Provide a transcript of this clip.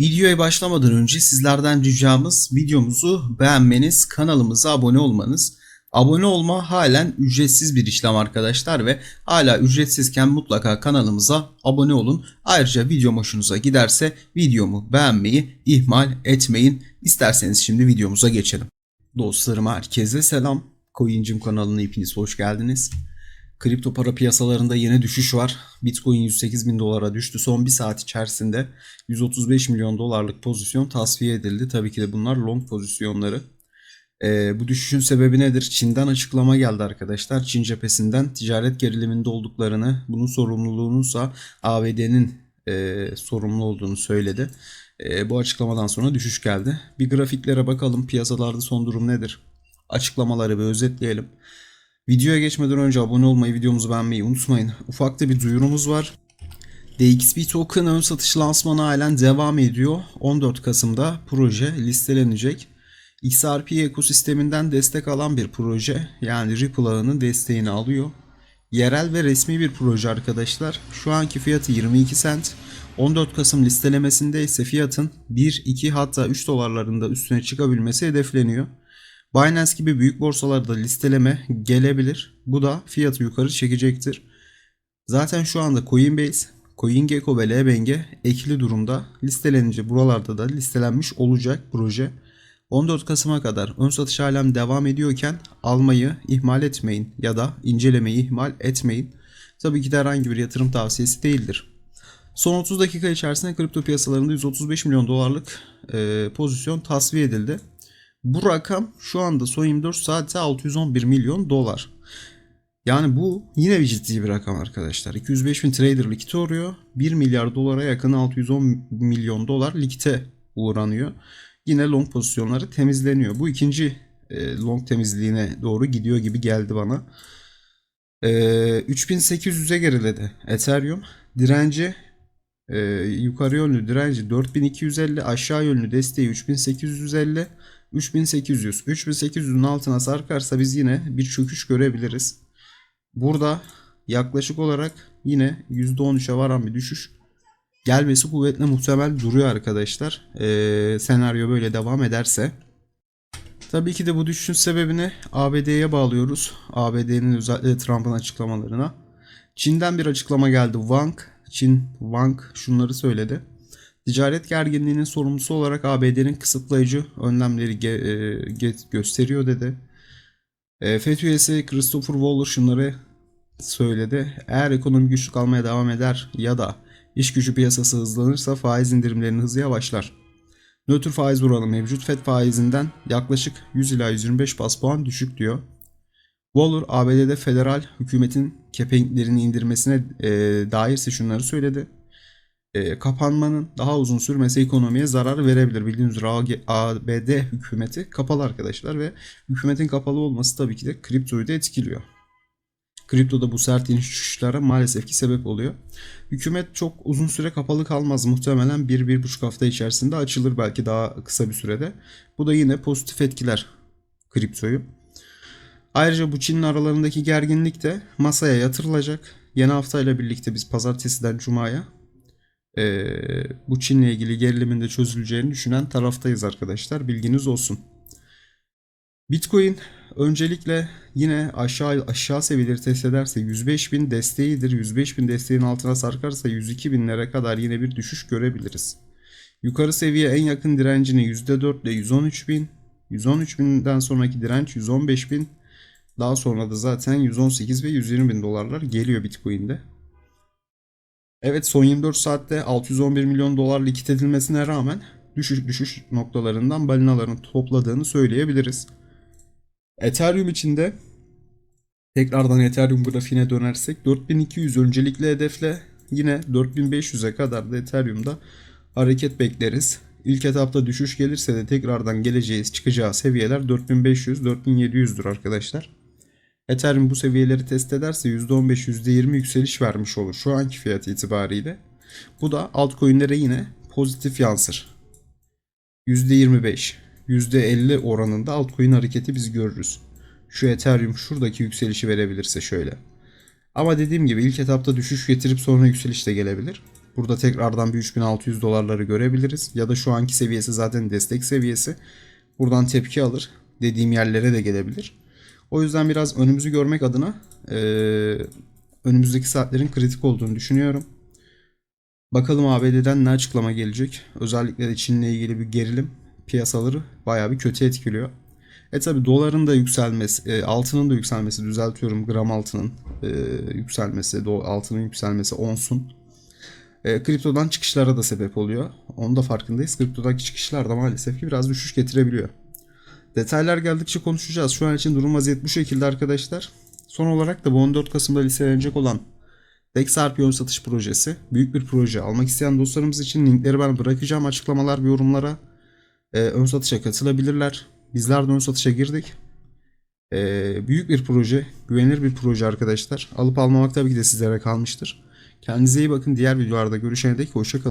Videoya başlamadan önce sizlerden ricamız videomuzu beğenmeniz, kanalımıza abone olmanız. Abone olma halen ücretsiz bir işlem arkadaşlar ve hala ücretsizken mutlaka kanalımıza abone olun. Ayrıca videom hoşunuza giderse videomu beğenmeyi ihmal etmeyin. İsterseniz şimdi videomuza geçelim. Dostlarım herkese selam. Coincim kanalına hepiniz hoş geldiniz. Kripto para piyasalarında yine düşüş var. Bitcoin 108 bin dolara düştü. Son bir saat içerisinde 135 milyon dolarlık pozisyon tasfiye edildi. Tabii ki de bunlar long pozisyonları. Ee, bu düşüşün sebebi nedir? Çin'den açıklama geldi arkadaşlar. Çin cephesinden ticaret geriliminde olduklarını, bunun sorumluluğununsa ABD'nin e, sorumlu olduğunu söyledi. E, bu açıklamadan sonra düşüş geldi. Bir grafiklere bakalım. Piyasalarda son durum nedir? Açıklamaları bir özetleyelim. Videoya geçmeden önce abone olmayı, videomuzu beğenmeyi unutmayın. Ufakta bir duyurumuz var. DXB Token ön satış lansmanı halen devam ediyor. 14 Kasım'da proje listelenecek. XRP ekosisteminden destek alan bir proje. Yani Ripple ağının desteğini alıyor. Yerel ve resmi bir proje arkadaşlar. Şu anki fiyatı 22 cent. 14 Kasım listelemesinde ise fiyatın 1, 2 hatta 3 dolarlarında üstüne çıkabilmesi hedefleniyor. Binance gibi büyük borsalarda listeleme gelebilir. Bu da fiyatı yukarı çekecektir. Zaten şu anda Coinbase, CoinGecko ve LBNG ekli durumda. Listelenince buralarda da listelenmiş olacak proje. 14 Kasım'a kadar ön satış halen devam ediyorken almayı ihmal etmeyin ya da incelemeyi ihmal etmeyin. Tabii ki de herhangi bir yatırım tavsiyesi değildir. Son 30 dakika içerisinde kripto piyasalarında 135 milyon dolarlık e, pozisyon tasfiye edildi. Bu rakam şu anda son 24 saatte 611 milyon dolar. Yani bu yine bir ciddi bir rakam arkadaşlar. 205 bin trader likite uğruyor. 1 milyar dolara yakın 610 milyon dolar likite uğranıyor. Yine long pozisyonları temizleniyor. Bu ikinci e, long temizliğine doğru gidiyor gibi geldi bana. E, 3800'e geriledi Ethereum. Direnci e, yukarı yönlü direnci 4250 aşağı yönlü desteği 3850 3800 3800'ün altına sarkarsa biz yine bir çöküş görebiliriz. Burada yaklaşık olarak yine %13'e varan bir düşüş gelmesi kuvvetle muhtemel duruyor arkadaşlar. Ee, senaryo böyle devam ederse. Tabii ki de bu düşüşün sebebini ABD'ye bağlıyoruz. ABD'nin özellikle Trump'ın açıklamalarına. Çin'den bir açıklama geldi. Wang, Çin Wang şunları söyledi. Ticaret gerginliğinin sorumlusu olarak ABD'nin kısıtlayıcı önlemleri ge- e, gösteriyor dedi. E, FETÖ üyesi Christopher Waller şunları söyledi. Eğer ekonomi güçlü kalmaya devam eder ya da iş gücü piyasası hızlanırsa faiz indirimlerinin hızı yavaşlar. Nötr faiz oranı mevcut FED faizinden yaklaşık 100 ila 125 bas puan düşük diyor. Waller ABD'de federal hükümetin kepenklerini indirmesine e, dairse şunları söyledi e, kapanmanın daha uzun sürmesi ekonomiye zarar verebilir. Bildiğiniz üzere ABD hükümeti kapalı arkadaşlar ve hükümetin kapalı olması tabii ki de kriptoyu da etkiliyor. Kriptoda bu sert iniş çıkışlara maalesef ki sebep oluyor. Hükümet çok uzun süre kapalı kalmaz. Muhtemelen 1-1,5 hafta içerisinde açılır belki daha kısa bir sürede. Bu da yine pozitif etkiler kriptoyu. Ayrıca bu Çin'in aralarındaki gerginlik de masaya yatırılacak. Yeni haftayla birlikte biz pazartesiden cumaya e, bu Çin'le ilgili gerilimin de çözüleceğini düşünen taraftayız arkadaşlar. Bilginiz olsun. Bitcoin öncelikle yine aşağı aşağı seviyeleri test ederse 105 bin desteğidir. 105 bin desteğin altına sarkarsa 102 binlere kadar yine bir düşüş görebiliriz. Yukarı seviye en yakın direncini %4 ile 113 bin. 113 binden sonraki direnç 115 bin. Daha sonra da zaten 118 ve 120 bin dolarlar geliyor Bitcoin'de. Evet son 24 saatte 611 milyon dolar likit edilmesine rağmen düşüş düşüş noktalarından balinaların topladığını söyleyebiliriz. Ethereum içinde tekrardan Ethereum grafiğine dönersek 4200 öncelikli hedefle yine 4500'e kadar da Ethereum'da hareket bekleriz. İlk etapta düşüş gelirse de tekrardan geleceğiz çıkacağı seviyeler 4500-4700'dür arkadaşlar. Ethereum bu seviyeleri test ederse %15 %20 yükseliş vermiş olur şu anki fiyat itibariyle. Bu da altcoin'lere yine pozitif yansır. %25 %50 oranında altcoin hareketi biz görürüz. Şu Ethereum şuradaki yükselişi verebilirse şöyle. Ama dediğim gibi ilk etapta düşüş getirip sonra yükseliş de gelebilir. Burada tekrardan bir 3600 dolarları görebiliriz. Ya da şu anki seviyesi zaten destek seviyesi. Buradan tepki alır. Dediğim yerlere de gelebilir. O yüzden biraz önümüzü görmek adına eee, önümüzdeki saatlerin kritik olduğunu düşünüyorum. Bakalım ABD'den ne açıklama gelecek. Özellikle de Çin'le ilgili bir gerilim piyasaları bayağı bir kötü etkiliyor. E tabi doların da yükselmesi, e, altının da yükselmesi, düzeltiyorum gram altının e, yükselmesi, do- altının yükselmesi, onsun. E, kriptodan çıkışlara da sebep oluyor. Onun da farkındayız. Kriptodaki çıkışlar da maalesef ki biraz düşüş getirebiliyor. Detaylar geldikçe konuşacağız. Şu an için durum vaziyet bu şekilde arkadaşlar. Son olarak da bu 14 Kasım'da listelenecek olan DexRP ön satış projesi. Büyük bir proje. Almak isteyen dostlarımız için linkleri ben bırakacağım açıklamalar ve yorumlara. Ee, ön satışa katılabilirler. Bizler de ön satışa girdik. Ee, büyük bir proje. Güvenilir bir proje arkadaşlar. Alıp almamak tabii ki de sizlere kalmıştır. Kendinize iyi bakın. Diğer videolarda görüşene dek hoşçakalın.